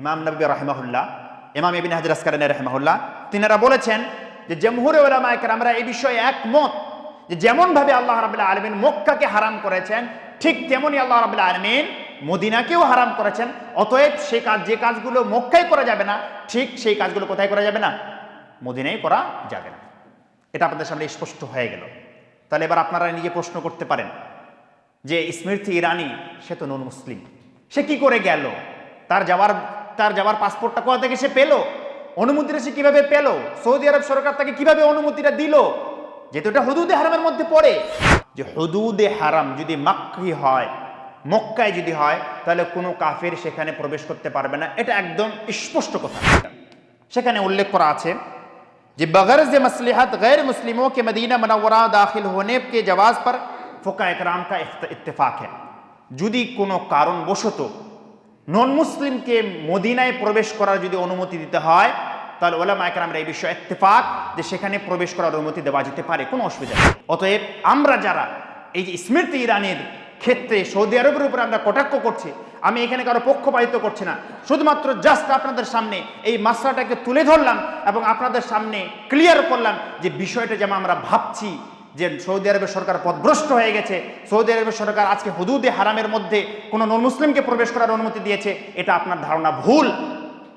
ইমাম নবী রাহেমাহুল্লাহ, ইমাম ইবিন হাজর আসকারান রাহেমাহুল্লাহ, তিনারা বলেছেন যে জমহুরে ওলামায়কের আমরা এই বিষয়ে একমত যে যেমনভাবে আল্লাহ রাবুল্লাহ আলমিন মক্কাকে হারাম করেছেন, ঠিক তেমনই আল্লাহ রাবুল্লাহ আলমিন মদিনাকেও হারাম করেছেন। অতএব সেই কাজ, যে কাজগুলো মক্কায় করা যাবে না, ঠিক সেই কাজগুলো কোথায় করা যাবে না? মদিনায় করা যাবে না। এটা আপনাদের সামনে স্পষ্ট হয়ে গেল। তাহলে এবার আপনারা নিজে প্রশ্ন করতে পারেন যে স্মৃতি ইরানি, সে তো নন মুসলিম সে কি করে গেল? তার যাওয়ার তার যাওয়ার পাসপোর্টটা কোথা থেকে সে পেল অনুমতিটা সে কিভাবে পেল সৌদি আরব সরকার তাকে কিভাবে অনুমতিটা দিল যেহেতু এটা হুদুদে হারামের মধ্যে পড়ে যে হুদুদে হারাম যদি মাক্কি হয় মক্কায় যদি হয় তাহলে কোনো কাফের সেখানে প্রবেশ করতে পারবে না এটা একদম স্পষ্ট কথা সেখানে উল্লেখ করা আছে कि बगैर से मसलहत गैर मुस्लिमों के मदीना मनवरा दाखिल होने के जवाब पर फ़ोका একরাম का इत्तेफाक है যদি কোনো কারণবশত নন মুসলিমকে মদিনায় প্রবেশ করার যদি অনুমতি দিতে হয়, তাহলে ওলামা একরামরা এই বিষয়ে ইত্তেফাক যে সেখানে প্রবেশ করার অনুমতি দেওয়া যেতে পারে, কোনো অসুবিধা নেই। অতএব আমরা যারা এই যে স্মৃতি ইরানের ক্ষেত্রে সৌদি আরবের উপরে আমরা কটাক্ষ করছি, আমি এখানে কারও পক্ষপাতিত্ব করছি না, শুধুমাত্র জাস্ট আপনাদের সামনে এই মাসলাটাকে তুলে ধরলাম এবং আপনাদের সামনে ক্লিয়ার করলাম যে বিষয়টা যেমন আমরা ভাবছি যে সৌদি আরবের সরকার পদভ্রষ্ট হয়ে গেছে সৌদি আরবের সরকার আজকে হুদুদে হারামের মধ্যে কোনো নন মুসলিমকে প্রবেশ করার অনুমতি দিয়েছে এটা আপনার ধারণা ভুল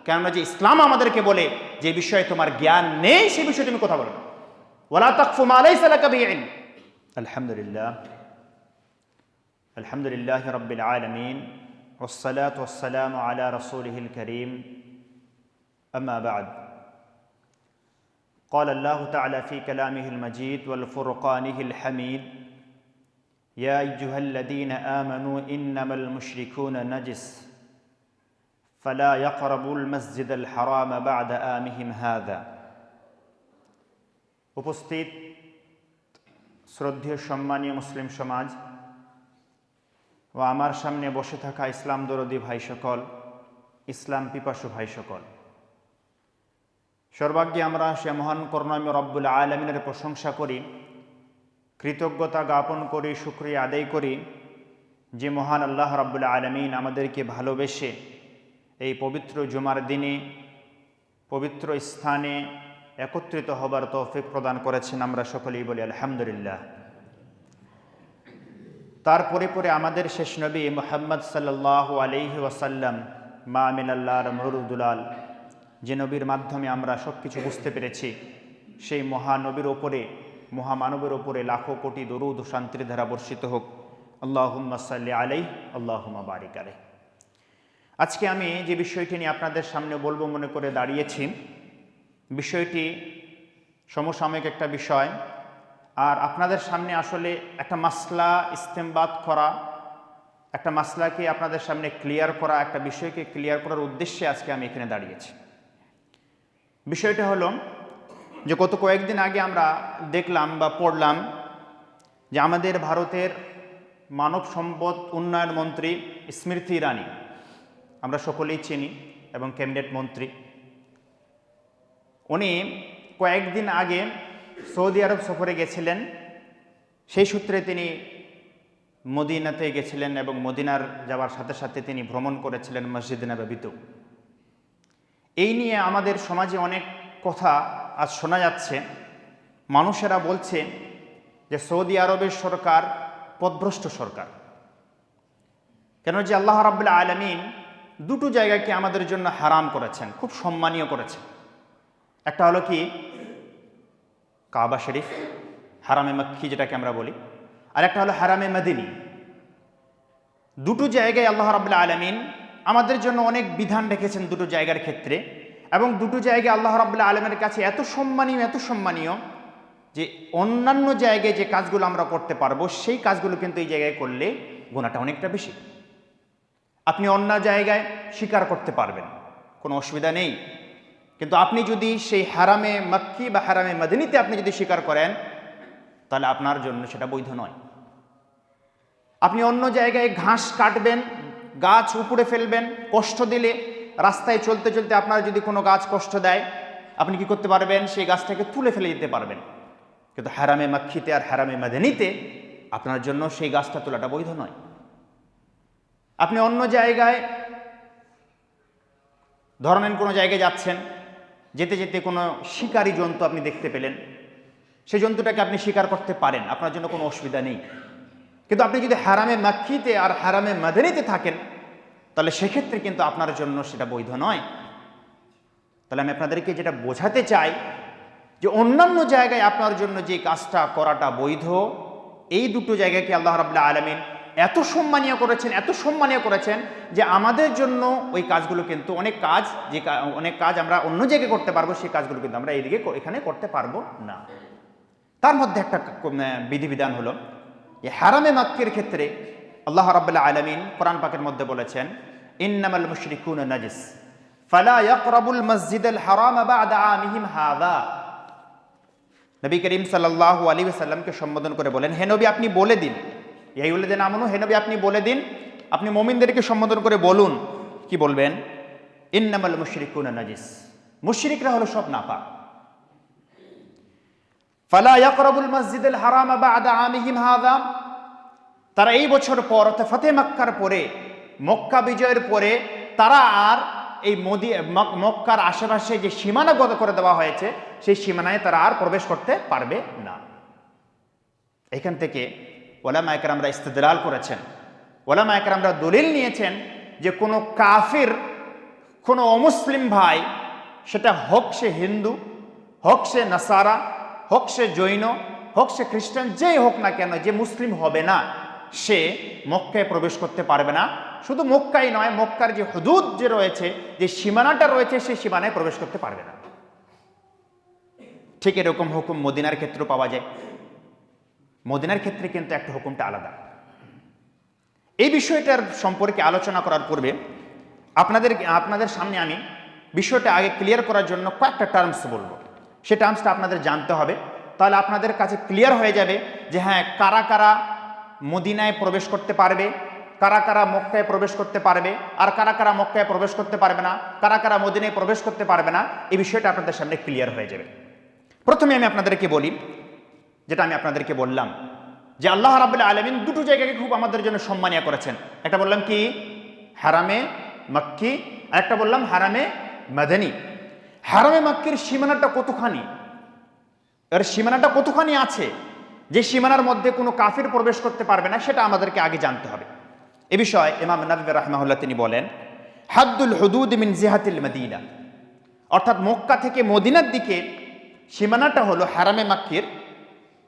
কেননা যে ইসলাম আমাদেরকে বলে যে বিষয়ে তোমার জ্ঞান নেই সে বিষয়ে তুমি কথা বলো না। ওলা তাকফু মালাই সালাকা বিইন আলহামদুলিল্লাহ আলহামদুলিল্লাহ রব্বিল আলামিন والصلاة والسلام على رسوله الكريم أما بعد قال الله تعالى في كلامه المجيد والفرقانه الحميد يا أيها الذين آمنوا إنما المشركون نجس فلا يقربوا المسجد الحرام بعد آمهم هذا উপস্থিত শ্রদ্ধেয় সম্মানীয় মুসলিম সমাজ ও আমার সামনে বসে থাকা ইসলাম দরদি ভাই সকল ইসলাম পিপাসু ভাই সকল সর্বাগ্যে আমরা সে মহান করুণামী রব্বুল আলমিনের প্রশংসা করি, কৃতজ্ঞতা জ্ঞাপন করি, শুক্রিয়া আদায় করি যে মহান আল্লাহ রব্বুল আলমিন আমাদেরকে ভালোবেসে এই পবিত্র জুমার দিনে, পবিত্র স্থানে একত্রিত হবার তৌফিক প্রদান করেছেন আমরা সকলেই বলি আলহামদুলিল্লাহ। তার পরে পরে আমাদের শেষ নবী মোহাম্মদ সাল্লাহ আলহি ওয়াসাল্লাম, মা আমিন আল্লাহর মরুদুলাল যে নবীর মাধ্যমে আমরা সব কিছু বুঝতে পেরেছি, সেই মহানবীর ওপরে, মহামানবের ওপরে লাখো কোটি দরুদ ও শান্তির ধারা বর্ষিত হোক। আল্লাহুম্মা সাল্লি আলাই আল্লাহুম্মা বারিক আলাই আজকে আমি যে বিষয়টি নিয়ে আপনাদের সামনে বলব মনে করে দাঁড়িয়েছি, বিষয়টি সমসাময়িক একটা বিষয়। আর আপনাদের সামনে আসলে একটা মাসলা ইস্তেমবাদ করা, একটা মাসলাকে আপনাদের সামনে ক্লিয়ার করা, একটা বিষয়কে ক্লিয়ার করার উদ্দেশ্যে আজকে আমি এখানে দাঁড়িয়েছি। বিষয়টা হলো যে গত কয়েকদিন আগে আমরা দেখলাম বা পড়লাম যে আমাদের ভারতের মানব সম্পদ উন্নয়ন মন্ত্রী স্মৃতি ইরানি, আমরা সকলেই চিনি এবং ক্যাবিনেট মন্ত্রী। উনি কয়েকদিন আগে সৌদি আরব সফরে গেছিলেন। সেই সূত্রে তিনি মদিনাতে গেছিলেন এবং মদিনার যাওয়ার সাথে সাথে তিনি ভ্রমণ করেছিলেন মসজিদ নবাবিতেও। এই নিয়ে আমাদের সমাজে অনেক কথা আজ শোনা যাচ্ছে। মানুষেরা বলছে যে সৌদি আরবের সরকার পদভ্রষ্ট সরকার। কেন যে আল্লাহ রাবুল্লাহ আলমিন দুটো জায়গাকে আমাদের জন্য হারাম করেছেন, খুব সম্মানীয় করেছেন। একটা হলো কি? কাবা শরীফ, হারামে মক্কি যেটাকে আমরা বলি। আর একটা হলো হারামে মদিনী। দুটো জায়গায় আল্লাহ রাবুল্লাহ আলমিন আমাদের জন্য অনেক বিধান রেখেছেন দুটো জায়গার ক্ষেত্রে এবং দুটো জায়গায় আল্লাহ রাবুল্লাহ আলমের কাছে এত সম্মানীয় এত সম্মানীয় যে অন্যান্য জায়গায় যে কাজগুলো আমরা করতে পারব, সেই কাজগুলো কিন্তু এই জায়গায় করলে গুণাটা অনেকটা বেশি। আপনি অন্য জায়গায় স্বীকার করতে পারবেন, কোনো অসুবিধা নেই। কিন্তু আপনি যদি সেই হারামে মাক্কি বা হারামে মাদিনীতে আপনি যদি স্বীকার করেন, তাহলে আপনার জন্য সেটা বৈধ নয়। আপনি অন্য জায়গায় ঘাস কাটবেন গাছ উপড়ে ফেলবেন, কষ্ট দিলে রাস্তায় চলতে চলতে আপনার যদি কোনো গাছ কষ্ট দেয়, আপনি কি করতে পারবেন? সেই গাছটাকে তুলে ফেলে দিতে পারবেন। কিন্তু হ্যারামে মাক্ষিতে আর হ্যারামে মাদিনীতে আপনার জন্য সেই গাছটা তোলাটা বৈধ নয়। আপনি অন্য জায়গায়, ধরনের কোনো জায়গায় যাচ্ছেন, যেতে যেতে কোনো শিকারী জন্তু আপনি দেখতে পেলেন, সেই জন্তুটাকে আপনি শিকার করতে পারেন, আপনার জন্য কোনো অসুবিধা নেই। কিন্তু আপনি যদি হারামে মাক্ষিতে আর হারামে মাদানিতে থাকেন, তাহলে সেক্ষেত্রে কিন্তু আপনার জন্য সেটা বৈধ নয়। তাহলে আমি আপনাদেরকে যেটা বোঝাতে চাই, যে অন্যান্য জায়গায় আপনার জন্য যে কাজটা করাটা বৈধ, এই দুটো জায়গাকে আল্লাহ রাবুল্লাহ আলমিন এত সম্মানীয় করেছেন, এত সম্মানীয় করেছেন যে আমাদের জন্য ওই কাজগুলো কিন্তু অনেক কাজ, যে অনেক কাজ আমরা অন্য জায়গায় করতে পারব, সেই কাজগুলো কিন্তু আমরা এইদিকে এখানে করতে পারব না। তার মধ্যে একটা বিধিবিধান হলো যে হারামে মাক্কের ক্ষেত্রে আল্লাহ রাবুল্লাহ আলমিন কোরআন পাকের মধ্যে বলেছেন, ইন্নামাল মুশরিকুন নাজিস, ফালা ইয়াকরাবুল মসজিদুল হারাম বা'দা আমিহিম হাযা। নবী করিম সাল্লাল্লাহু আলাইহি ওয়াসাল্লামকে সম্বোধন করে বলেন, হে নবী, আপনি বলে দিন। এই বলে দেন আমনু, হে নবী, আপনি বলে দিন। আপনি মুমিনদেরকে সম্বোধন করে বলুন। কি বলবেন? ইন্নামাল মুশরিকুন নাজিস। মুশরিকরা হলো সব নাপাক। ফালা ইয়াকরাবুল মসজিদুল হারাম বা'দা আমিহিম হাযা। তারা এই বছর পর, অর্থাৎ ফতে মক্কার পরে, মক্কা বিজয়ের পরে, তারা আর এই মোদি, মক- মক্কার আশেপাশে যে সীমানাগত করে দেওয়া হয়েছে, সেই সীমানায় তারা আর প্রবেশ করতে পারবে না। এখান থেকে ওলামা একরামরা ইস্তেদলাল করেছেন। ওলামা একরামরা দলিল নিয়েছেন যে কোনো কাফির, কোনো অমুসলিম ভাই, সেটা হোক সে হিন্দু, হোক সে নাসারা হোক সে জৈন, হোক সে খ্রিস্টান, যেই হোক না কেন, যে মুসলিম হবে না, সে মক্কায় প্রবেশ করতে পারবে না। শুধু মক্কাই নয়, মক্কার যে হুদুদ যে রয়েছে, যে সীমানাটা রয়েছে, সে সীমানায় প্রবেশ করতে পারবে না। ঠিক এরকম হুকুম মদিনার ক্ষেত্রেও পাওয়া যায়। মদিনার ক্ষেত্রে কিন্তু একটা হুকুমটা আলাদা। এই বিষয়টার সম্পর্কে আলোচনা করার পূর্বে আপনাদের আপনাদের সামনে আমি বিষয়টা আগে ক্লিয়ার করার জন্য কয়েকটা টার্মস বলব। সে টার্মসটা আপনাদের জানতে হবে। তাহলে আপনাদের কাছে ক্লিয়ার হয়ে যাবে যে হ্যাঁ কারা কারা মদিনায় প্রবেশ করতে পারবে, কারা কারা মক্কায় প্রবেশ করতে পারবে, আর কারা কারা মক্কায় প্রবেশ করতে পারবে না, কারা কারা মদিনায় প্রবেশ করতে পারবে না, এই বিষয়টা আপনাদের সামনে ক্লিয়ার হয়ে যাবে। প্রথমে আমি আপনাদেরকে বলি, যেটা আমি আপনাদেরকে বললাম, যে আল্লাহ রাবুল্লাহ আলমিন দুটো জায়গাকে খুব আমাদের জন্য সম্মানীয় করেছেন। একটা বললাম কি? হারামে মক্কি, আর একটা বললাম হারামে মাদানি। হারামে মক্কির সীমানাটা কতখানি? এর সীমানাটা কতখানি আছে যে সীমানার মধ্যে কোনো কাফির প্রবেশ করতে পারবে না, সেটা আমাদেরকে আগে জানতে হবে। এ বিষয়ে ইমাম নবী রাহমাহুল্লাহ তিনি বলেন, হাদ্দুল হুদুদ মিন জিহাতিল মদিনা। অর্থাৎ মক্কা থেকে মদিনার দিকে সীমানাটা হলো হারামে মাক্কির।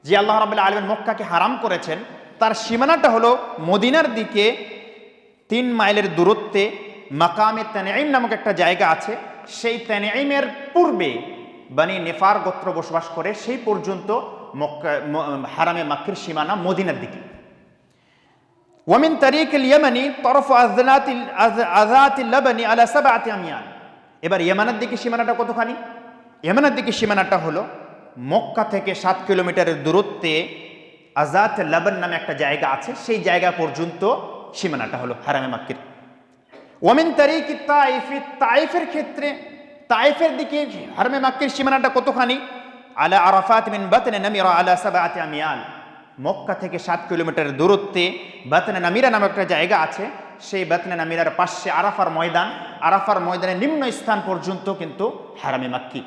যে আল্লাহ রাবুল্লাহ আলমেন মক্কাকে হারাম করেছেন, তার সীমানাটা হলো মদিনার দিকে তিন মাইলের দূরত্বে মাকামে তেনাইম নামক একটা জায়গা আছে। সেই তেনঈমের পূর্বে বানি নেফার গোত্র বসবাস করে, সেই পর্যন্ত হারামে মাক্কির সীমানা মদিনার দিকে। ওয়ামিন তারিক ইয়েমানি তরফ আজাতিল্লাবানি আলা সাবাতি আমিয়ান। এবার ইয়েমানের দিকে সীমানাটা কতখানি? ইয়েমানের দিকে সীমানাটা হলো মক্কা থেকে সাত কিলোমিটারের দূরত্বে আজাত লাবান নামে একটা জায়গা আছে, সেই জায়গা পর্যন্ত সীমানাটা হলো হারামে মাক্কির। ওমিন তারিক তাইফি, তাইফের ক্ষেত্রে, তাইফের দিকে হারমে মাক্কির সীমানাটা কতখানি? আলা আরাফাত মিন বাতনে নামিরা আলা সাবাআতি আমিয়াল। মক্কা থেকে সাত কিলোমিটার দূরত্বে বাতনে নামিরা নামে একটা জায়গা আছে। সেই বাতনে নামিরার পাশে আরাফার ময়দান। আরাফার ময়দানের নিম্ন স্থান পর্যন্ত কিন্তু হারামে মাক্কি।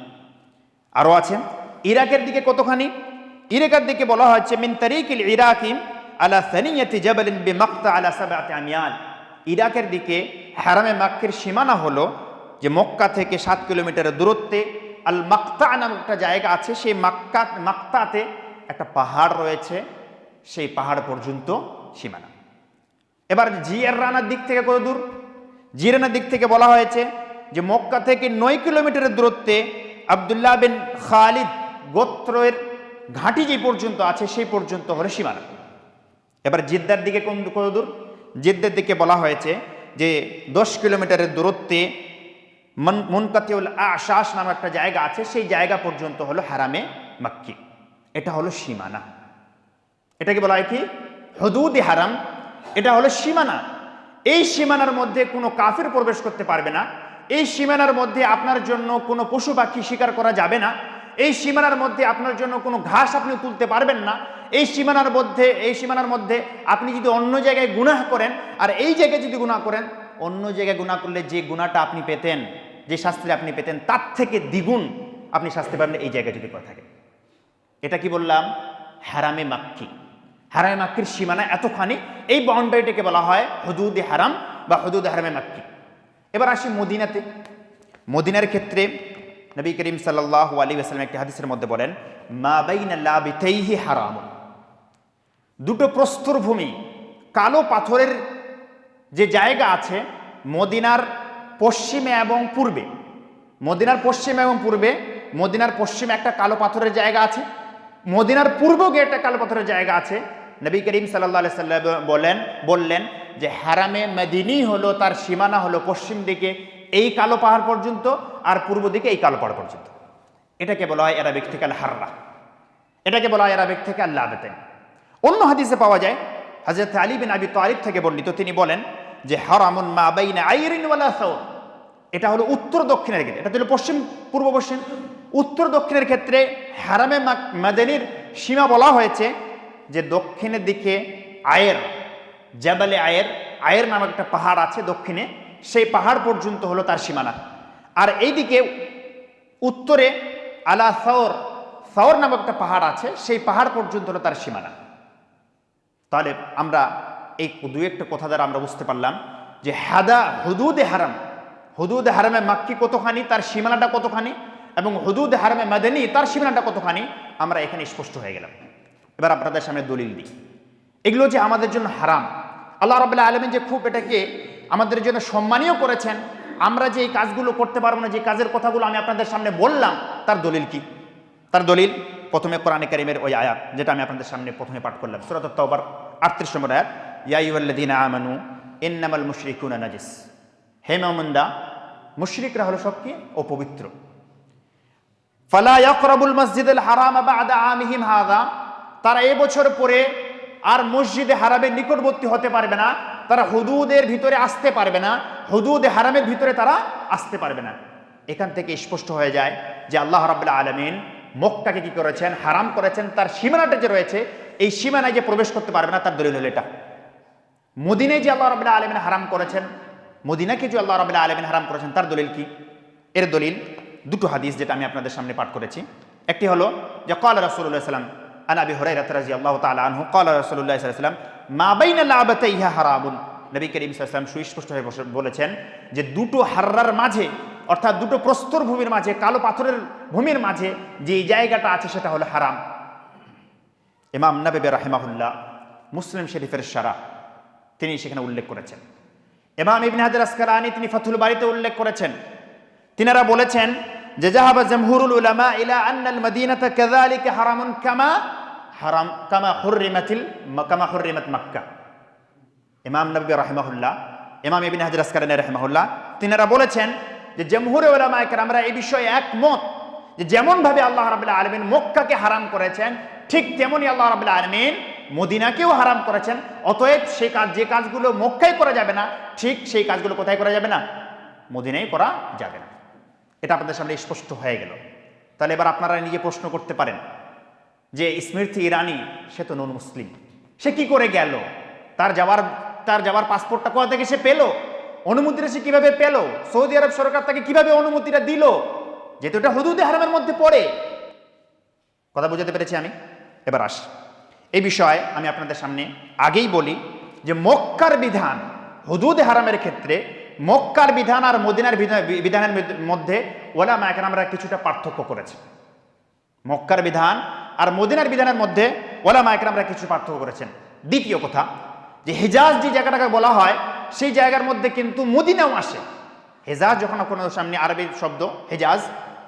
আরও আছে, ইরাকের দিকে কতখানি? ইরাকের দিকে বলা হচ্ছে মিন তারিকিল ইরাকি আলা সানিয়াতি জাবালিন বিমাক্তা আলা সাবাতি আমিয়াল। ইরাকের দিকে হ্যারামে মাক্কের সীমানা হলো যে মক্কা থেকে সাত কিলোমিটারের দূরত্বে আল মাক্তা নামক একটা জায়গা আছে, সেই মাক্কা, মাক্তাতে একটা পাহাড় রয়েছে, সেই পাহাড় পর্যন্ত সীমানা। এবার জিয়ার রানার দিক থেকে কত দূর? জিরানার দিক থেকে বলা হয়েছে যে মক্কা থেকে নয় কিলোমিটারের দূরত্বে আবদুল্লাহ বিন খালিদ গোত্রের ঘাঁটি যে পর্যন্ত আছে, সেই পর্যন্ত হলো সীমানা। এবার জিদ্দার দিকে কোন, কত দূর? জিদ্দের দিকে বলা হয়েছে যে দশ কিলোমিটারের দূরত্বে মন মুনকাতিউল আশাস নামে একটা জায়গা আছে, সেই জায়গা পর্যন্ত হলো হারামে মাক্কি। এটা হলো সীমানা। এটাকে বলা হয় কি? হদুদি হারাম। এটা হলো সীমানা। এই সীমানার মধ্যে কোনো কাফের প্রবেশ করতে পারবে না। এই সীমানার মধ্যে আপনার জন্য কোনো পশু পাখি শিকার করা যাবে না। এই সীমানার মধ্যে আপনার জন্য কোনো ঘাস আপনি তুলতে পারবেন না। এই সীমানার মধ্যে, এই সীমানার মধ্যে আপনি যদি অন্য জায়গায় গুনাহ করেন, আর এই জায়গায় যদি গুনাহ করেন, অন্য জায়গায় গুনাহ করলে যে গুনাহটা আপনি পেতেন, যে শাস্তি আপনি পেতেন, তার থেকে দ্বিগুণ আপনি শাস্তি পাবেন এই জায়গায় যদি করে থাকেন এটা কি বললাম? হ্যারামে মাক্কি। হ্যারামে মাক্কির সীমানা এতখানি, এই বাউন্ডারিটাকে বলা হয় হদুদে হারাম বা হদুদে হারামে মাক্কি। এবার আসি মদিনাতে। মদিনার ক্ষেত্রে নবী করিম সাল্লাহ আলী আসলাম একটি হাদিসের মধ্যে বলেন, মা বাইনা লাবিতেইহি হারাম। দুটো প্রস্তর ভূমি, কালো পাথরের যে জায়গা আছে মদিনার পশ্চিমে এবং পূর্বে, মদিনার পশ্চিমে এবং পূর্বে, মদিনার পশ্চিমে একটা কালো পাথরের জায়গা আছে, মদিনার পূর্ব গিয়ে একটা কালো পাথরের জায়গা আছে। নবী করিম সাল্লাহ সাল্লাম বলেন, বললেন যে হারামে মেদিনী হলো, তার সীমানা হলো পশ্চিম দিকে এই কালো পাহাড় পর্যন্ত আর পূর্ব দিকে এই কালো পাহাড় পর্যন্ত। এটাকে বলা হয় এরাবিক থেকে আল হাররা এটাকে বলা হয় এরাবিক থেকে আল্লাহ আবেতেন অন্য হাদিসে পাওয়া যায় হজরত আলী বিন আবি তালিব থেকে বর্ণিত, তিনি বলেন যে, হারামুন মা বাইনা আইরিন ওয়ালা সাউর এটা হলো উত্তর দক্ষিণের ক্ষেত্রে, এটা হলো পশ্চিম, পূর্ব পশ্চিম। উত্তর দক্ষিণের ক্ষেত্রে হারামে মাদানির সীমা বলা হয়েছে যে, দক্ষিণের দিকে আয়ের, জাবালে আয়ের আয়ের নামক একটা পাহাড় আছে দক্ষিণে। সেই পাহাড় পর্যন্ত হলো তার সীমানা। আর এইদিকে উত্তরে আলা সাওর সাওর নামক একটা পাহাড় আছে, সেই পাহাড় পর্যন্ত হলো তার সীমানা। তাহলে আমরা এই দু একটা কথা দ্বারা আমরা বুঝতে পারলাম যে হাদা হুদুদে হারাম। হুদুদে হারামে মাক্কি কতখানি, তার সীমানাটা কতখানি, এবং হুদুদে হারামে মাদানি, তার সীমানাটা কতখানি, আমরা এখানে স্পষ্ট হয়ে গেলাম। এবার আপনাদের সামনে দলিল দিই। এগুলো যে আমাদের জন্য হারাম। আল্লাহ রবাহ আলমিন যে খুব এটাকে আমাদের জন্য সম্মানীয় করেছেন। আমরা যে এই কাজগুলো করতে পারব না, যে কাজের কথাগুলো আমি আপনাদের সামনে বললাম, তার দলিল কি? তার দলিল, প্রথমে কোরআনে কারিমের ওই আয়াত, যেটা আমি আপনাদের সামনে প্রথমে পাঠ করলাম। সুরাত আটত্রিশ নম্বর আয়াত ইয়াইউল্লাদিন আমানু, ইন্নামাল মুশরিকুনা নাজিস। হে মামুন্দা মুশরিকরা হলো সব কি? অপবিত্র। ফালা ইয়াকরাবুল মসজিদুল হারাম বাদা আমিহিম হাদা, তারা এবছর পরে আর মসজিদে হারামের নিকটবর্তী হতে পারবে না। তারা হুদুদের ভিতরে আসতে পারবে না, হুদুদ হারামের ভিতরে তারা আসতে পারবে না। এখান থেকে স্পষ্ট হয়ে যায় যে আল্লাহ রাবুল্লাহ আলমিন মক্কাকে কি করেছেন, হারাম করেছেন, তার সীমানাটা যে রয়েছে, এই সীমানায় যে প্রবেশ করতে পারবে না, তার দলিল হলো এটা। মদিনায় যে আল্লাহ রবাহ আলমিন হারাম করেছেন, মদিনাকে যে আল্লাহ রবিল্লা আলমিন হারাম করেছেন, তার দলিল কি? এর দলিল দুটো হাদিস যেটা আমি আপনাদের সামনে পাঠ করেছি। একটি হলো যে কল রসুল্লাহ সাল্লাম আনাবি হরাই রাতরাজি আল্লাহ তালা আনহু কল রসুল্লাহ সাল্লাম মা বাইনা লাবাতাইহা হারামুন। নবী করিম সুস্পষ্ট হয়ে বলেছেন যে দুটো হাররার মাঝে, অর্থাৎ দুটো প্রস্তর ভূমির মাঝে, কালো পাথরের ভূমির মাঝে যে জায়গাটা আছে সেটা হলো হারাম। ইমাম নবী রাহিমাহুল্লাহ মুসলিম শরীফের সারা, তিনি সেখানে উল্লেখ করেছেন। ইমাম ইবনে হাজার আসকালানি তিনি ফাথুল বাড়িতে উল্লেখ করেছেন। তিনারা বলেছেন যে জাহাবা জামহুরুল উলামা ইলা আন্নাল মদিনাতা কাযালিকা হারামুন কামা হারাম, কামা হুররিমাতিল কামা হুররিমাত মক্কা। ইমাম নবী রাহিমাহুল্লাহ, ইমাম ইবনে হাজার আসকালানি রাহিমাহুল্লাহ, তিনারা বলেছেন যে জমহুরে ওলামা আমরা এই বিষয়ে একমত যে যেমনভাবে আল্লাহ রাবুল্লাহ আলমিন মক্কাকে হারাম করেছেন, ঠিক তেমনই আল্লাহ রাবুল্লাহ আলমিন মদিনাকেও হারাম করেছেন, অতএব সেই কাজ, যে কাজগুলো মক্কায় করা যাবে না, ঠিক সেই কাজগুলো কোথায় করা যাবে না? মদিনায় করা যাবে না। এটা আপনাদের সামনে স্পষ্ট হয়ে গেল। তাহলে এবার আপনারা নিজে প্রশ্ন করতে পারেন যে স্মৃতি ইরানি, সে তো নন মুসলিম। সে কি করে গেল? তার যাওয়ার তার যাওয়ার পাসপোর্টটা কোথা থেকে সে পেল? অনুমতিটা সে কীভাবে পেল? সৌদি আরব সরকার তাকে কীভাবে অনুমতিটা দিল? যেহেতু এটা হুদুদে হারামের মধ্যে পড়ে। কথা বুঝাতে পেরেছি আমি? এবার আস। এই বিষয়ে আমি আপনাদের সামনে আগেই বলি যে মক্কার বিধান হুদুদে হারামের ক্ষেত্রে মক্কার বিধান আর মদিনার বিধান- বিধানের মধ্যে ওলামা এখন আমরা কিছুটা পার্থক্য করেছে। মক্কার বিধান আর মদিনার বিধানের মধ্যে ওলামা একরামরা কিছু পার্থক্য করেছেন। দ্বিতীয় কথা, যে হেজাজ যে জায়গাটাকে বলা হয়, সেই জায়গার মধ্যে কিন্তু মদিনাও আসে। হেজাজ যখন কোনো সামনে আরবি শব্দ, হেজাজ,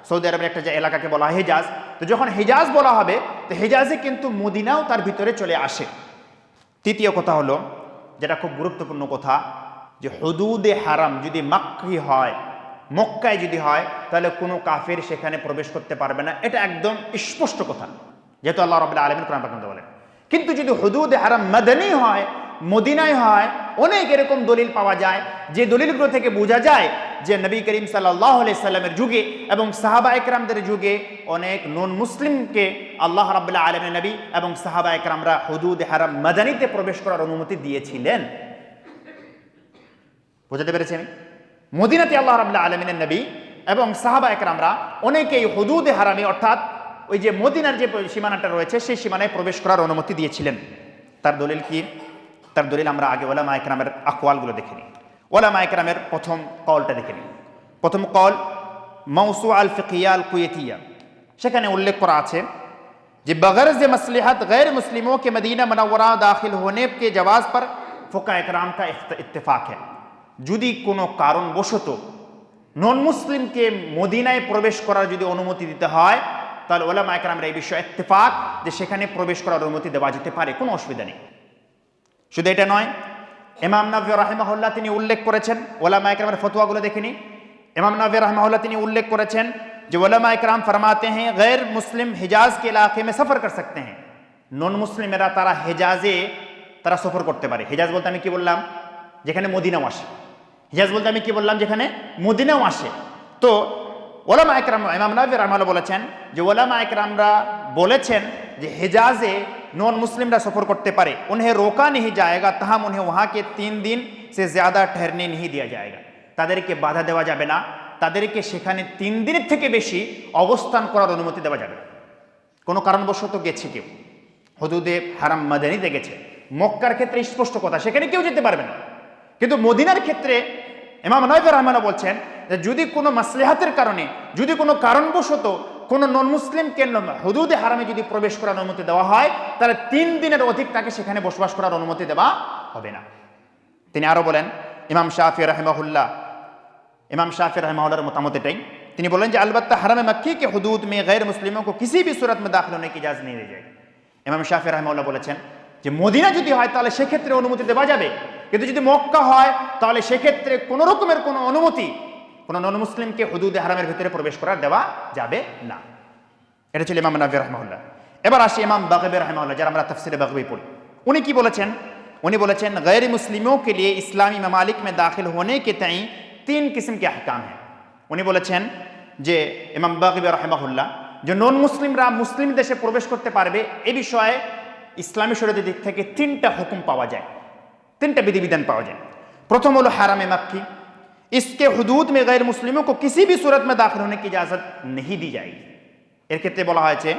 সৌদি আরবের একটা যে এলাকাকে বলা হয় হেজাজ, তো যখন হেজাজ বলা হবে, তো হেজাজে কিন্তু মদিনাও তার ভিতরে চলে আসে। তৃতীয় কথা হলো, যেটা খুব গুরুত্বপূর্ণ কথা, যে হদুদে হারাম যদি মাক্কি হয়, মক্কায় যদি হয়, তাহলে কোনো কাফের সেখানে প্রবেশ করতে পারবে না। এটা একদম স্পষ্ট কথা। যেহেতু আল্লাহ রবাহ আলমিন কোরআন পাক বলেন কিন্তু যদি হদুদে হারাম মাদানি হয়, মদিনায় হয়, অনেক এরকম দলিল পাওয়া যায়, যে দলিলগুলো থেকে বোঝা যায় যে নবী করিম সাল্লাহ সাল্লামের যুগে এবং সাহাবা একরামদের যুগে অনেক নন মুসলিমকে আল্লাহ রাবুল্লাহ আলমের নবী এবং সাহাবা একরামরা হদুদ হারাম মাদানিতে প্রবেশ করার অনুমতি দিয়েছিলেন। বোঝাতে পেরেছি আমি? মদিনাতে আল্লাহ রাবুল্লাহ আলমিনের নবী এবং সাহাবা একরামরা অনেকেই হদুদে হারামি, অর্থাৎ ওই যে মদিনার যে সীমানাটা রয়েছে সেই সীমানায় প্রবেশ করার অনুমতি দিয়েছিলেন তার দলিল কি তার দলিল আমরা আগে ওলামা একরামের আকওয়ালগুলো দেখে নিই ওলামা একরামের প্রথম কলটা দেখে নিই প্রথম কল মৌসু আল ফিকিয়াল কুয়েতিয়া সেখানে উল্লেখ করা আছে যে बगरज मसलहत गैर मुस्लिमों के मदीना मनवरा दाखिल होने के जवाब पर फ़ुका একরাম का इत्तेफाक है যদি কোনো কারণবশত নন মুসলিমকে মদিনায় প্রবেশ করার যদি অনুমতি দিতে হয় তাহলে ওলামা একরামের এই বিষয়ে ইত্তেফাক যে সেখানে প্রবেশ করার অনুমতি দেওয়া যেতে পারে কোনো অসুবিধা নেই শুধু এটা নয় ইমাম নবী রাহিমাহুল্লাহ তিনি উল্লেখ করেছেন ওলামা একরামের ফতোয়াগুলো দেখিনি इमाम नबी रहमहुल्लाह তিনি উল্লেখ করেছেন যে ওলামা একরাম ফরমাতে हैं गैर मुस्लिम हिजाज के इलाके में सफ़र कर सकते हैं নন মুসলিমেরা তারা হেজাজে তারা সফর করতে পারে হেজাজ বলতে আমি কি বললাম যেখানে মদিনাও আসে হিজাজ বলতে আমি কি বললাম যেখানে মদিনাও আসে তো ওলামা একরাম, ইমাম নাবির রহমানও বলেছেন যে ওলামা একরামরা বলেছেন যে হেজাজে নন মুসলিমরা সফর করতে পারে। উনহে রোকা নিহি যায়গা, তাহাম উনহে ওহাকে তিন দিন সে জ্যাদা ঠেরনে নিহি দিয়া যায়গা। তাদেরকে বাধা দেওয়া যাবে না। তাদেরকে সেখানে তিন দিনের থেকে বেশি অবস্থান করার অনুমতি দেওয়া যাবে। কোনো কারণবশত গেছে কেউ। হদুদে হারাম মাদানিতে গেছে। মক্কার ক্ষেত্রে স্পষ্ট কথা, সেখানে কেউ যেতে পারবে না। কিন্তু মদিনার ক্ষেত্রে ইমাম নয়ফর রহমানা বলছেন যে যদি কোনো মাসলেহাতের কারণে যদি কোনো কারণবশত কোনো নন মুসলিমকে হদুদে হারামে যদি প্রবেশ করার অনুমতি দেওয়া হয় তাহলে তিন দিনের অধিক তাকে সেখানে বসবাস করার অনুমতি দেওয়া হবে না তিনি আরো বলেন ইমাম শাহি রহমাহুল্লাহ इमाम शाफी रहमाउल्लाह मतामत एटाई তিনি বলেন যে अलबत्ता हरम मक्की के हदूद में गैर मुस्लिमों को किसी भी सूरत में दाखिल होने की इजाज़त नहीं दी जाएगी ইমাম শাফি রহমাউল্লাহ বলেছেন যে মদিনা যদি হয় তাহলে সেক্ষেত্রে অনুমতি দেওয়া যাবে কিন্তু যদি মক্কা হয় তাহলে সেক্ষেত্রে কোনো রকমের কোনো অনুমতি কোনো নন মুসলিমকে হদুদে হারামের ভিতরে প্রবেশ করার দেওয়া যাবে না এটা ছিল ইমাম নবী রহমাউল্লাহ এবার আসি ইমাম বাগবি রহমাউল্লাহ যারা আমরা তফসিরে বাগবি পড়ি উনি কি বলেছেন উনি বলেছেন गैर मुस्लिमों के लिए इस्लामी ममालिक में दाखिल होने के तई তিন কিসিম কে আহকাম হ্যাঁ উনি বলেছেন যে ইমাম বাগিব রহমাহুল্লাহ যে নন মুসলিমরা মুসলিম দেশে প্রবেশ করতে পারবে এ বিষয়ে ইসলামী শরীয়তের দিক থেকে তিনটা হুকুম পাওয়া যায় তিনটা বিধিবিধান পাওয়া যায় প্রথম হলো হারামে মাক্কি इसके हदूद में गैर मुस्लिमों को किसी भी सूरत में दाखिल होने की इजाज़त नहीं दी जाएगी এর ক্ষেত্রে বলা হয়েছে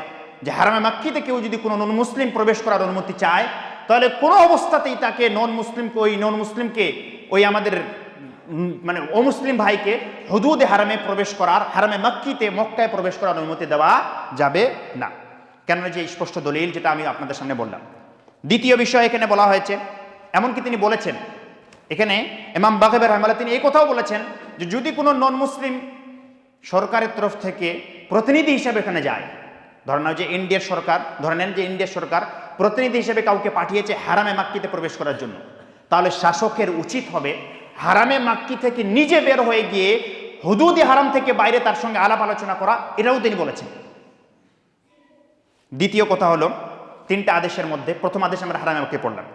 যে হারামে মাক্কিতে কেউ যদি কোনো নন মুসলিম প্রবেশ করার অনুমতি চায় তাহলে কোনো অবস্থাতেই তাকে নন মুসলিমকে ওই নন মুসলিমকে ওই আমাদের উম, মানে অমুসলিম ভাইকে হদুদে হারামে প্রবেশ করার হারামে মাক্কিতে মক্কায় প্রবেশ করার অনুমতি দেওয়া যাবে না কেননা যে স্পষ্ট দলিল যেটা আমি আপনাদের সামনে বললাম দ্বিতীয় বিষয় এখানে বলা হয়েছে এমনকি তিনি বলেছেন, এখানে এমাম বাঘেবের রহমাল্লাহ তিনি এই কথাও বলেছেন যে যদি কোনো নন মুসলিম সরকারের তরফ থেকে প্রতিনিধি হিসেবে এখানে যায় ধরেন যে ইন্ডিয়ার সরকার, ধরে নেন যে ইন্ডিয়ার সরকার প্রতিনিধি হিসেবে কাউকে পাঠিয়েছে হারামে মাক্কিতে প্রবেশ করার জন্য, তাহলে শাসকের উচিত হবে হারামে মাক্কি থেকে নিজে বের হয়ে গিয়ে হুদুদি হারাম থেকে বাইরে তার সঙ্গে আলাপ আলোচনা করা, এটাও তিনি বলেছেন। দ্বিতীয় কথা হলো, তিনটা আদেশের মধ্যে প্রথম আদেশ আমরা হারামে মাক্কি পড়লাম।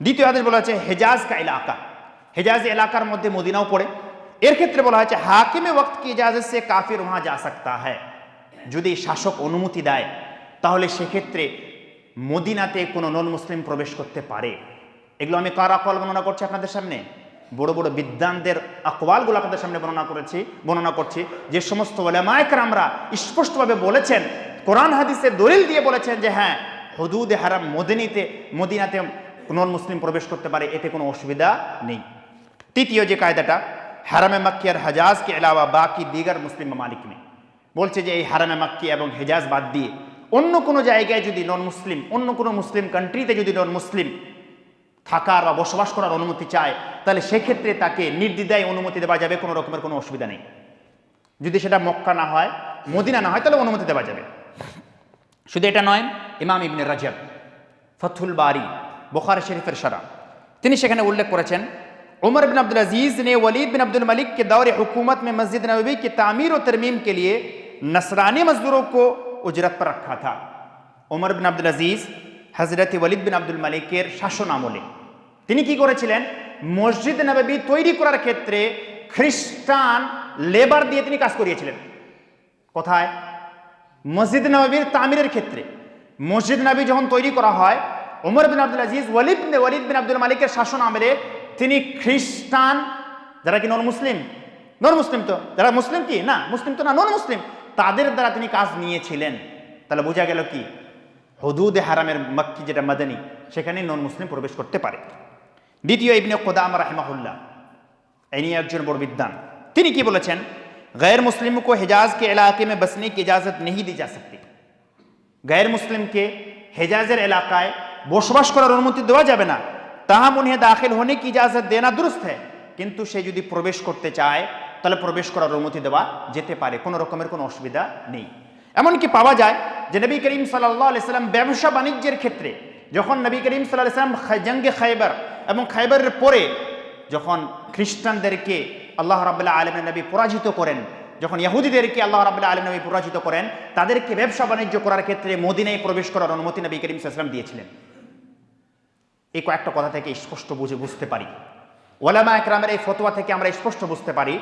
দ্বিতীয় আদেশ বলা হয়েছে, হেজাজ কা এলাকা। হেজাজ এলাকার মধ্যে মদিনাও পড়ে। এর ক্ষেত্রে বলা হয়েছে, হাকিমে ওয়াক্ত কি ইজাজত সে কাফির ওহা যা সকতা হ্যায়? যদি শাসক অনুমতি দেয়, তাহলে সেক্ষেত্রে মদিনাতে কোনো নন মুসলিম প্রবেশ করতে পারে। এগুলো আমি কার আকওয়াল বর্ণনা করছি আপনাদের সামনে? বড় বড় বিদ্যানদের আকওয়ালগুলো আপনাদের সামনে বর্ণনা করেছি, বর্ণনা করছি। যে সমস্ত আমরা স্পষ্টভাবে বলেছেন, কোরআন হাদিসের দলিল দিয়ে বলেছেন যে হ্যাঁ হদুদে হারাম মদিনীতে, মদিনাতে নন মুসলিম প্রবেশ করতে পারে, এতে কোনো অসুবিধা নেই। তৃতীয় যে কায়দাটা, হারামে মাক্কি আর হাজাজকে এলাওয়া বাকি দিগার মুসলিম মালিক নেই। বলছে যে এই হারামে মাক্কি এবং হেজাজ বাদ দিয়ে অন্য কোনো জায়গায় যদি নন মুসলিম অন্য কোনো মুসলিম কান্ট্রিতে যদি নন মুসলিম থাকার বা বসবাস করার অনুমতি চায়, তাহলে সেক্ষেত্রে তাকে নির্দ্বিধায় অনুমতি দেওয়া যাবে, কোনো রকমের কোনো অসুবিধা নেই। যদি সেটা মক্কা না হয়, মদিনা না হয়, তাহলে অনুমতি দেওয়া যাবে। শুধু এটা নয়, ইমাম ইবনে রাজাব ফথুল বারি বোখার শরীফের সারা তিনি সেখানে উল্লেখ করেছেন उमर बिन अब्दुल अजीज ने वलीद बिन अब्दुल मलिक के दौर हुकूमत में मस्जिद नबी की तामीर और तरमीम के लिए नसरानी मजदूरों को उजरत पर रखा था उमर बिन अब्दुल अजीज হজরত ওয়ালিদ বিন আব্দুল মালিকের শাসন আমলে তিনি কি করেছিলেন মসজিদ নবী তৈরি করার ক্ষেত্রে খ্রিস্টান লেবার দিয়ে তিনি কাজ করিয়েছিলেন কোথায় মসজিদ নবীর তামিরের ক্ষেত্রে মসজিদ নবী যখন তৈরি করা হয় ওমর বিন আব্দুল আজিজ, ওয়ালিদ ওয়ালিদ বিন আব্দুল মালিকের শাসন আমলে তিনি খ্রিস্টান, যারা কি নন মুসলিম? নন মুসলিম তো? যারা মুসলিম কি? না, মুসলিম তো না, নন মুসলিম। তাদের দ্বারা তিনি কাজ নিয়েছিলেন। তাহলে বোঝা গেল কি? হদুদে হারামের মক্কি যেটা মাদানী সেখানে নন মুসলিম প্রবেশ করতে পারে। দ্বিতীয় ইবনে কোদাম রাহমাহুল্লাহ, ইনি একজন বড় বিদ্যান তিনি কি বলেছেন? গায়র মুসলিম কো হেজাজকে এলাকে इलाके में बसने की इजाज़त नहीं दी जा सकती गैर मुस्लिम के বসবাস করার অনুমতি দেওয়া যাবে না। তাহা মনে দাখিল হনে, কি ইজাজত দেনা দুরুস্ত কিন্তু সে যদি প্রবেশ করতে চায়, তাহলে প্রবেশ করার অনুমতি দেওয়া যেতে পারে। কোনো রকমের কোনো অসুবিধা নেই। এমনকি পাওয়া যায় যে নবী করিম সাল্লাহ আলাইসাল্লাম ব্যবসা বাণিজ্যের ক্ষেত্রে যখন নবী করিম সাল্লাহ সাল্লাম জঙ্গে খাইবার এবং খাইবারের পরে যখন খ্রিস্টানদেরকে আল্লাহ রাবুল্লাহ আলম নবী পরাজিত করেন, যখন ইহুদিদেরকে আল্লাহ রাবুল্লাহ আলম নবী পরাজিত করেন, তাদেরকে ব্যবসা বাণিজ্য করার ক্ষেত্রে মদিনায় প্রবেশ করার অনুমতি নবী করিম সাল্লাম দিয়েছিলেন। এই কয়েকটা কথা থেকে স্পষ্ট বুঝে বুঝতে পারি। ওলামা একরামের এই ফতোয়া থেকে আমরা স্পষ্ট বুঝতে পারি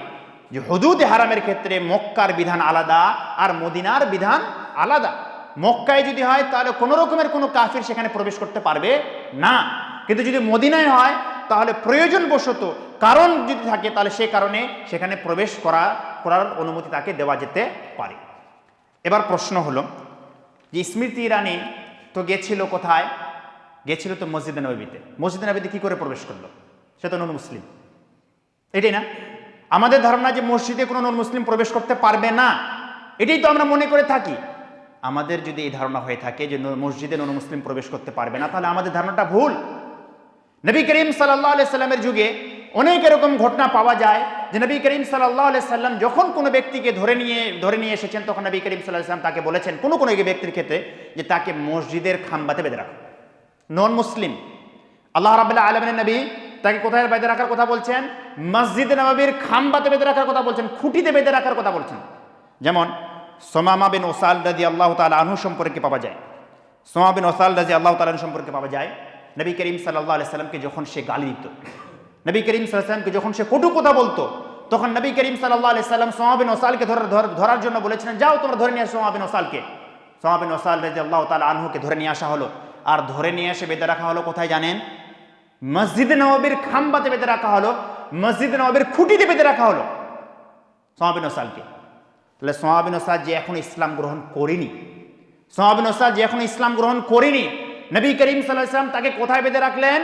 যে হদুদ হারামের ক্ষেত্রে মক্কার বিধান আলাদা আর মদিনার বিধান আলাদা। মক্কায় যদি হয়, তাহলে কোনো রকমের কোনো কাফির সেখানে প্রবেশ করতে পারবে না। কিন্তু যদি মদিনায় হয়, তাহলে প্রয়োজনবশত কারণ যদি থাকে, তাহলে সে কারণে সেখানে প্রবেশ করা, করার অনুমতি তাকে দেওয়া যেতে পারে। এবার প্রশ্ন হলো যে স্মৃতি ইরানি তো গেছিল কোথায়? গেছিল তো মসজিদে নবীতে। মসজিদে নবীতে কি করে প্রবেশ করল? সে তো নন মুসলিম। এটাই না? আমাদের ধারণা যে মসজিদে কোনো নন মুসলিম প্রবেশ করতে পারবে না, এটাই তো আমরা মনে করে থাকি। আমাদের যদি এই ধারণা হয়ে থাকে যে মসজিদে নন মুসলিম প্রবেশ করতে পারবে না, তাহলে আমাদের ধারণাটা ভুল। নবী করিম সাল্লাহ সাল্লামের যুগে অনেক এরকম ঘটনা পাওয়া যায় যে নবী করিম সাল্লাহ সাল্লাম যখন কোনো ব্যক্তিকে ধরে নিয়ে ধরে নিয়ে এসেছেন, তখন নবী করিম সাল্লাহ সাল্লাম তাকে বলেছেন, কোনো কোনো ব্যক্তির ক্ষেত্রে যে তাকে মসজিদের খাম্বাতে বেঁধে রাখো। নন মুসলিম আল্লাহ রাবুল্লাহ আলমের নবী তাকে কোথায় বেঁধে রাখার কথা বলছেন? মসজিদ নবাবির খাম্বাতে বেঁধে রাখার কথা বলছেন, খুঁটিতে বেঁধে রাখার কথা বলছেন। যেমন সোমামা বিন ওসাল রাজি আল্লাহ তালা আনহু সম্পর্কে পাওয়া যায়। সোমা বিন ওসাল রাজি আল্লাহ তালাহ সম্পর্কে পাওয়া যায়। নবী করিম সাল্লাহ আলাইসাল্লামকে যখন সে গালি দিত, নবী করিম সাল্লামকে যখন সে কটু কথা বলতো, তখন নবী করিম সাল্লাহ আলাইসাল্লাম সোমা বিন ওসালকে ধরার জন্য বলেছিলেন, যাও তোমরা ধরে নিয়ে আসো সোমা বিন ওসালকে। সোমা বিন ওসাল রাজি আল্লাহ তালা আনহুকে ধরে নিয়ে আসা হলো। আর ধরে নিয়ে এসে বেঁধে রাখা হলো কোথায় জানেন? মসজিদ নবাবির খাম্বাতে বেঁধে রাখা হলো, মসজিদ নবাবির খুঁটিতে বেঁধে রাখা হলো। সোহাবিন ওসালকে তাহলে সোহাবিন ওসাদ যে এখন ইসলাম গ্রহণ করিনি সোহাবিন ওসাদ যে এখন ইসলাম গ্রহণ করিনি, নবী করিম সাল্লাহ ইসলাম তাকে কোথায় বেঁধে রাখলেন?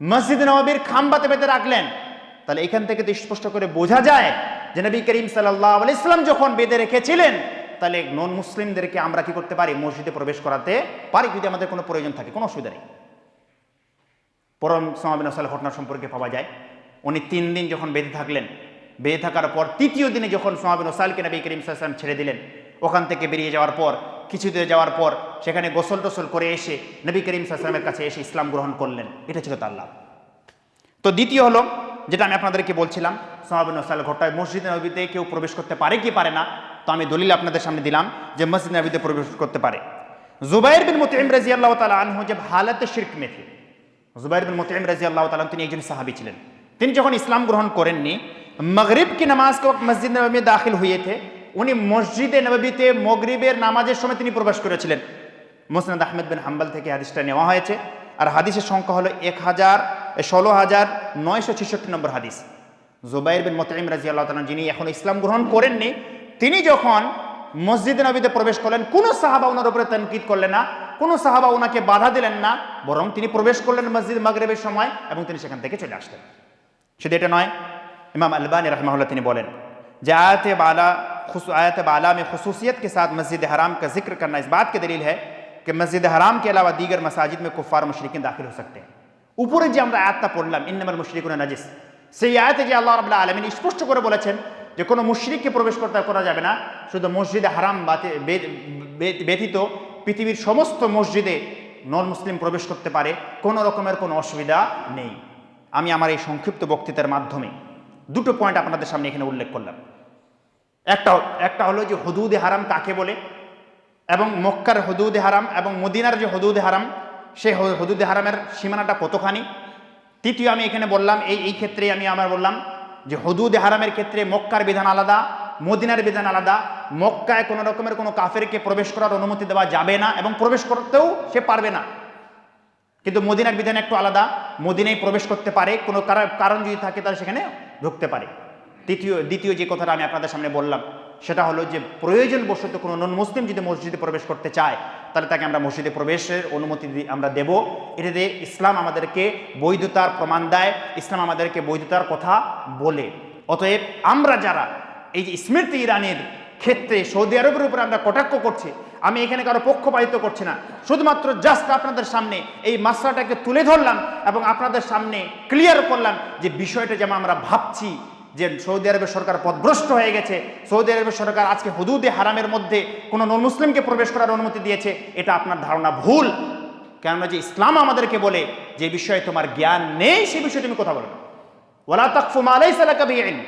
মসজিদ নবাবির খাম্বাতে বেঁধে রাখলেন। তাহলে এখান থেকে তো স্পষ্ট করে বোঝা যায় যে নবী করিম সাল্লাহ ইসলাম যখন বেঁধে রেখেছিলেন তাহলে নন মুসলিমদেরকে আমরা কি করতে পারি? মসজিদে প্রবেশ করাতে পারি, যদি আমাদের কোনো প্রয়োজন থাকে, কোনো অসুবিধা নেই। পরম সমাবিন সাল ঘটনা সম্পর্কে পাওয়া যায়। উনি তিন দিন যখন বেঁধে থাকলেন, বেঁধে থাকার পর তৃতীয় দিনে যখন সমাবিন সালকে নবী করিম সাল্লাম ছেড়ে দিলেন, ওখান থেকে বেরিয়ে যাওয়ার পর কিছু দূরে যাওয়ার পর, সেখানে গোসল টোসল করে এসে নবী করিম সাল্লামের কাছে এসে ইসলাম গ্রহণ করলেন। এটা ছিল তার লাভ। তো দ্বিতীয় হলো, যেটা আমি আপনাদেরকে বলছিলাম সোহাবিন সাল ঘটায় মসজিদ নবীতে কেউ প্রবেশ করতে পারে কি পারে না তো আমি দলিল আপনাদের সামনে দিলাম যে মসজিদ নবীতে প্রবেশ করতে পারে। জুবাইর বিন মতিম রাজি আল্লাহ তালা আনহু যে হালাতে শির্ক মেথি জুবাইর বিন মতিম রাজি আল্লাহ তালা তিনি একজন সাহাবি ছিলেন। তিনি যখন ইসলাম গ্রহণ করেননি, মগরিব কি নামাজ মসজিদ নবী দাখিল হইয়েছে, উনি মসজিদে নবীতে মগরিবের নামাজের সময় তিনি প্রবেশ করেছিলেন। মোসনাদ আহমেদ বিন হাম্বাল থেকে হাদিসটা নেওয়া হয়েছে। আর হাদিসের সংখ্যা হলো এক হাজার ষোলো হাজার নয়শো ছেষট্টি নম্বর হাদিস জুবাইর বিন মতিম রাজি আল্লাহ তালা যিনি এখন ইসলাম গ্রহণ করেননি তিনি যখন মসজিদ নবীতে প্রবেশ করলেন কোনো সাহাবা ওনার উপরে তনকিদ করলেন না কোনো সাহাবা ওনাকে বাধা দিলেন না বরং তিনি প্রবেশ করলেন মসজিদ মাগরেবের সময় এবং তিনি সেখান থেকে চলে আসলেন শুধু এটা নয় इमाम अलबानी रहमहुल्लाह তিনি বলেন যে आयत बाला खुस- आयत बाला में खसूसियत के साथ मस्जिद हराम का जिक्र करना इस बात की दलील है कि मस्जिद हराम के अलावा दीगर मसाजिद में कुफ़ार मुशरिकिन दाखिल हो सकते हैं উপরে যে আমরা আয়াতটা পড়লাম ইন্নামাল মুশরিকুনা নাজিস সেই আয়াতে যে আল্লাহ রাব্বুল আলামিন স্পষ্ট করে বলেছেন যে কোনো মুশরিককে প্রবেশ করতে করা যাবে না। শুধু মসজিদে হারাম ব্যতীত পৃথিবীর সমস্ত মসজিদে নন মুসলিম প্রবেশ করতে পারে। কোনো রকমের কোনো অসুবিধা নেই। আমি আমার এই সংক্ষিপ্ত বক্তৃতার মাধ্যমে দুটো পয়েন্ট আপনাদের সামনে এখানে উল্লেখ করলাম। একটা একটা হলো যে হদুদে হারাম কাকে বলে? এবং মক্কার হদুদে হারাম এবং মদিনার যে হদুদে হারাম সেই হদুদে হারামের সীমানাটা কতখানি? তৃতীয় আমি এখানে বললাম, এই এই ক্ষেত্রে আমি আমার বললাম যে হদুদে হারামের ক্ষেত্রে মক্কার বিধান আলাদা, মদিনার বিধান আলাদা, মক্কায় কোনো রকমের কোনো কাফেরকে প্রবেশ করার অনুমতি দেওয়া যাবে না এবং প্রবেশ করতেও সে পারবে না। কিন্তু মদিনার বিধান একটু আলাদা, মদিনায় প্রবেশ করতে পারে, কোনো কারা- কারণ যদি থাকে তাহলে সেখানে ঢুকতে পারে। তৃতীয়, দ্বিতীয় যে কথাটা আমি আপনাদের সামনে বললাম সেটা হলো যে প্রয়োজন বশত কোনো নন মুসলিম যদি মসজিদে প্রবেশ করতে চায়, তাহলে তাকে আমরা মসজিদে প্রবেশের অনুমতি আমরা দেব। এটাতে ইসলাম আমাদেরকে বৈধতার প্রমাণ দেয়, ইসলাম আমাদেরকে বৈধতার কথা বলে। অতএব আমরা যারা এই যে স্মৃতি ইরানের ক্ষেত্রে সৌদি আরবের উপরে আমরা কটাক্ষ করছি, আমি এখানে কারও পক্ষপাতিত্ব করছি না। শুধুমাত্র জাস্ট আপনাদের সামনে এই মাসলাটাকে তুলে ধরলাম এবং আপনাদের সামনে ক্লিয়ার করলাম যে বিষয়টা যেমন আমরা ভাবছি। যে সৌদি আরবের সরকার পদভ্রষ্ট হয়ে গেছে, সৌদি আরবের সরকার আজকে হুদুদে হারামের মধ্যে কোনো নন মুসলিমকে প্রবেশ করার অনুমতি দিয়েছে, এটা আপনার ধারণা ভুল। কেননা যে ইসলাম আমাদেরকে বলে যে বিষয়ে তোমার জ্ঞান নেই, সে বিষয়ে তুমি কথা বলো। ওলা তাকফু মালাই সালাকা বিইন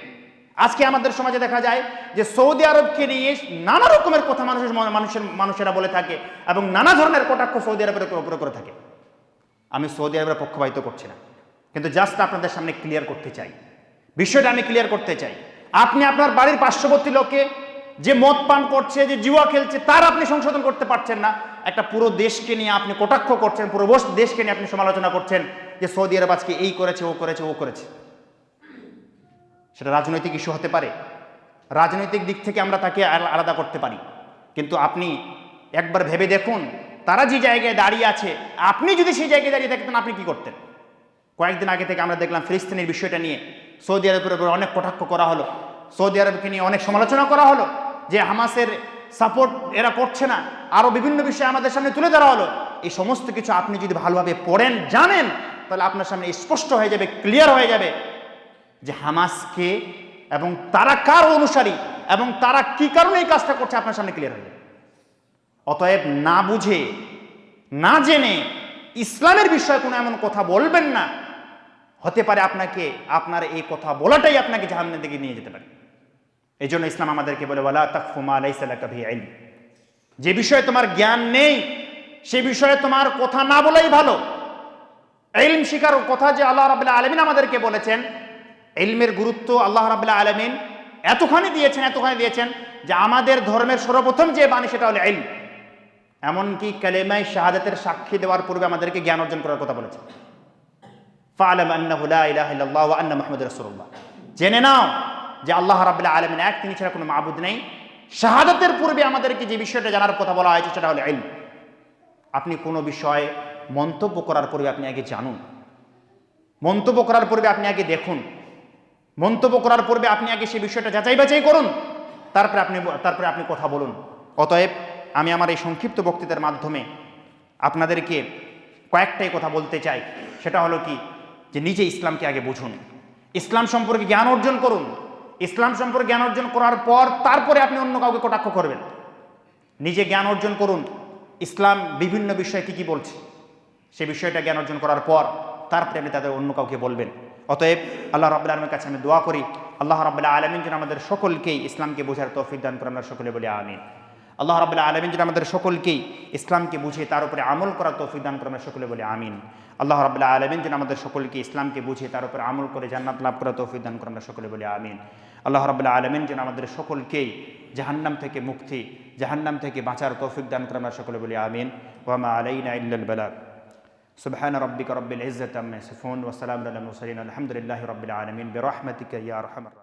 আজকে আমাদের সমাজে দেখা যায় যে সৌদি আরবকে নিয়ে নানা রকমের কথা মানুষের মানুষের মানুষেরা বলে থাকে এবং নানা ধরনের কটাক্ষ সৌদি আরবের উপরে করে থাকে। আমি সৌদি আরবের পক্ষপাতিত্ব করছি না। কিন্তু জাস্ট আপনাদের সামনে ক্লিয়ার করতে চাই। বিষয়টা আমি ক্লিয়ার করতে চাই। আপনি আপনার বাড়ির পার্শ্ববর্তী লোকে যে মদ পান করছে, যে জুয়া খেলছে, তার আপনি সংশোধন করতে পারছেন না। একটা পুরো দেশকে নিয়ে আপনি কটাক্ষ করছেন, পুরো দেশকে নিয়ে আপনি সমালোচনা করছেন যে সৌদি আরব আজকে এই করেছে, ও করেছে ও করেছে। সেটা রাজনৈতিক ইস্যু হতে পারে। রাজনৈতিক দিক থেকে আমরা তাকে আলাদা করতে পারি। কিন্তু আপনি একবার ভেবে দেখুন, তারা যে জায়গায় দাঁড়িয়ে আছে, আপনি যদি সেই জায়গায় দাঁড়িয়ে থাকতেন আপনি কি করতেন? কয়েকদিন আগে থেকে আমরা দেখলাম ফিলিস্তিনের বিষয়টা নিয়ে সৌদি আরবের উপর অনেক কটাক্ষ করা হলো। সৌদি আরবকে নিয়ে অনেক সমালোচনা করা হলো যে হামাসের সাপোর্ট এরা করছে না। আরও বিভিন্ন বিষয় আমাদের সামনে তুলে ধরা হলো। এই সমস্ত কিছু আপনি যদি ভালোভাবে পড়েন, জানেন, তাহলে আপনার সামনে স্পষ্ট হয়ে যাবে ক্লিয়ার হয়ে যাবে যে হামাসকে এবং তারা কার অনুসারী এবং তারা কি কারণে এই কাজটা করছে আপনার সামনে ক্লিয়ার হয়ে যাবে। অতএব না বুঝে, না জেনে ইসলামের বিষয়ে কোনো এমন কথা বলবেন না। হতে পারে আপনাকে আপনার এই কথা বলাটাই আপনাকে জাহান্নের দিকে নিয়ে যেতে পারে। এই জন্য ইসলাম আমাদেরকে বলে বলা তাকফুমা আলাইসাল্লাকা ভি আইন যে বিষয়ে তোমার জ্ঞান নেই, সে বিষয়ে তোমার কথা না বলাই ভালো। এলম শিকার কথা যে আল্লাহ রাবুল্লাহ আলমিন আমাদেরকে বলেছেন এলমের গুরুত্ব আল্লাহ রাবুল্লাহ আলমিন এতখানি দিয়েছেন এতখানি দিয়েছেন যে আমাদের ধর্মের সর্বপ্রথম যে বাণী সেটা হলো এলম এমনকি কালেমাই শাহাদাতের সাক্ষী দেওয়ার পূর্বে আমাদেরকে জ্ঞান অর্জন করার কথা বলেছে ফালাম আন্নাহু লা ইলাহা ওয়া আন্না মুহাম্মাদুর রাসূলুল্লাহ জেনে নাও যে আল্লাহ রাব্বুল আলামিন এক, তিনি ছাড়া কোনো মাবুদ নেই। শাহাদাতের পূর্বে আমাদেরকে যে বিষয়টা জানার কথা বলা হয়েছে সেটা হলো ইলম। আপনি কোনো বিষয়ে মন্তব্য করার পূর্বে আপনি আগে জানুন। মন্তব্য করার পূর্বে আপনি আগে দেখুন। মন্তব্য করার পূর্বে আপনি আগে সেই বিষয়টা যাচাই বাছাই করুন। তারপরে আপনি তারপরে আপনি কথা বলুন। অতএব আমি আমার এই সংক্ষিপ্ত বক্তৃতার মাধ্যমে আপনাদেরকে কয়েকটাই কথা বলতে চাই। সেটা হলো কি? যে নিজে ইসলামকে আগে বুঝুন। ইসলাম সম্পর্কে জ্ঞান অর্জন করুন। ইসলাম সম্পর্কে জ্ঞান অর্জন করার পর তারপরে আপনি অন্য কাউকে কটাক্ষ করবেন। নিজে জ্ঞান অর্জন করুন। ইসলাম বিভিন্ন বিষয়ে কী কী বলছে, সে বিষয়টা জ্ঞান অর্জন করার পর তারপরে আপনি তাদের অন্য কাউকে বলবেন। অতএব আল্লাহ রাবুল্লাহ আলমের কাছে আমি দোয়া করি, আল্লাহ রাবুল্লাহ আলমিন যেন আমাদের সকলকেই ইসলামকে বোঝার তৌফিক দান করে আমরা সকলে বলি আমিন। আল্লাহ রাবুল্লাহ আলমিন যেন আমাদের সকলকেই ইসলামকে বুঝে তার উপরে আমল করার তৌফিক দান করে আমরা সকলে বলি আমিন আল্লাহ রাবুল্লাহ আলমিন যেন আমাদের সকলকে ইসলামকে বুঝে তার উপরে আমল করে জান্নাত লাভ করার তৌফিক দান করে আমরা সকলে বলি আমিন আল্লাহ রাবুল্লাহ আলমিন যেন আমাদের সকলকেই জাহান্নাম থেকে মুক্তি জাহান্নাম থেকে বাঁচার তৌফিক দান করে আমরা সকলে বলি আমিন ওয়ামা আলাইনা ইল্লাল বালাগ سبحان ربك رب العزة عما يصفون وسلام على المرسلين الحمد لله رب العالمين برحمتك يا أرحم الراحمين